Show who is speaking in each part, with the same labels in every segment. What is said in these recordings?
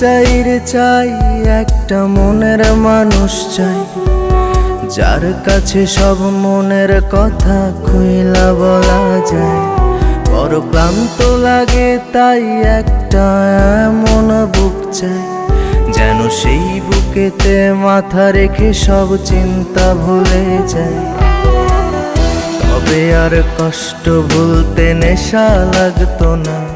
Speaker 1: চাই রে চাই, একটা মনের মানুষ চাই। যার কাছে সব মনের কথা খুইলা বলা যায়। বড় ক্লান্ত লাগে তাই একটা এমন বুক চাই। যেন সেই বুকেতে মাথা রেখে সব চিন্তা ভুলে যায় তবে আর কষ্ট ভুলতে নেশা লাগতো না।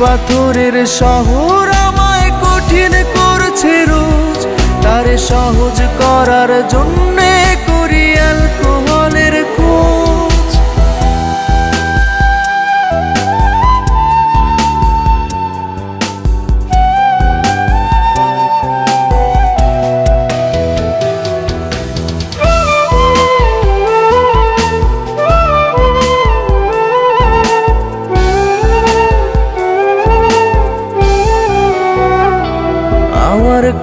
Speaker 1: পাথরের শহর আমায় কঠিন করছে রোজ। তারে সহজ করার জন্যে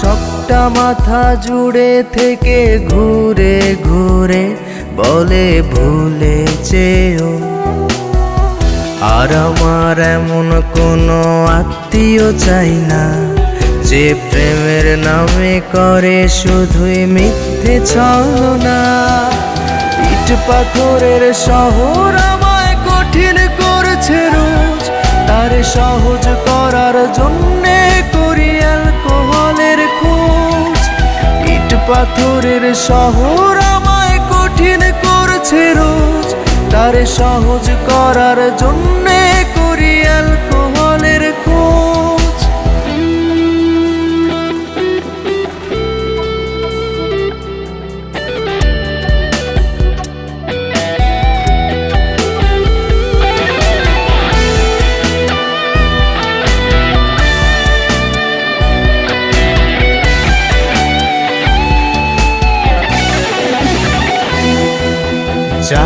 Speaker 1: সবটা মাথা জুড়ে থেকে ঘুরে ঘুরে বলে ভুলে চেয়েও। আর আমার এমন কোনো আত্মীয় চাই না, যে প্রেমের নামে করে শুধুই মিথ্যে ছলনা। ইট পাথরের শহর আমায় কঠিন করছে রোজ, তার সহজ করার জন্যে শহর আমায় কঠিন করছে রোজ। তার সহজ করার জন্যে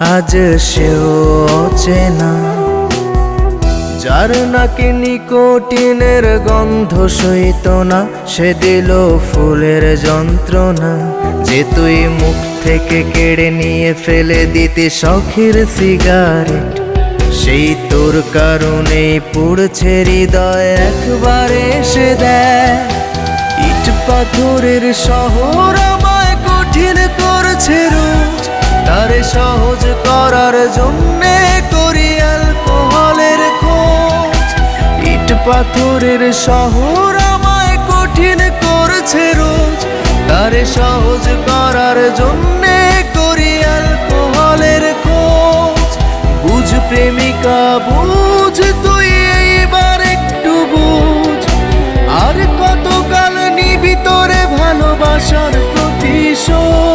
Speaker 1: আজ সেও অচেনা। যার নাকি নিকোটিনের গন্ধ সইত না, সে দিল ফুলের যন্ত্রণা। যে তুই মুখ থেকে কেড়ে নিয়ে ফেলে দিতে শখের সিগারেট, সেই তোর কারণেই পুড়ছে হৃদয় একবার এসে দেয়। ইট পাথরের শহর আমায় কঠিন করছে রোজ তারে সহজ করার জন্যে করি অ্যালকোহলের খোঁজ। ইট পাথরের শহর আমায় কঠিন করছে রোজ। তারে সহজ করার জন্যে করি অ্যালকোহলের খোঁজ। বুঝ প্রেমিকা, বুঝ তুই এইবার একটু বুঝ। আর কতকাল নিবি তোরে ভালোবাসার প্রতিশোধ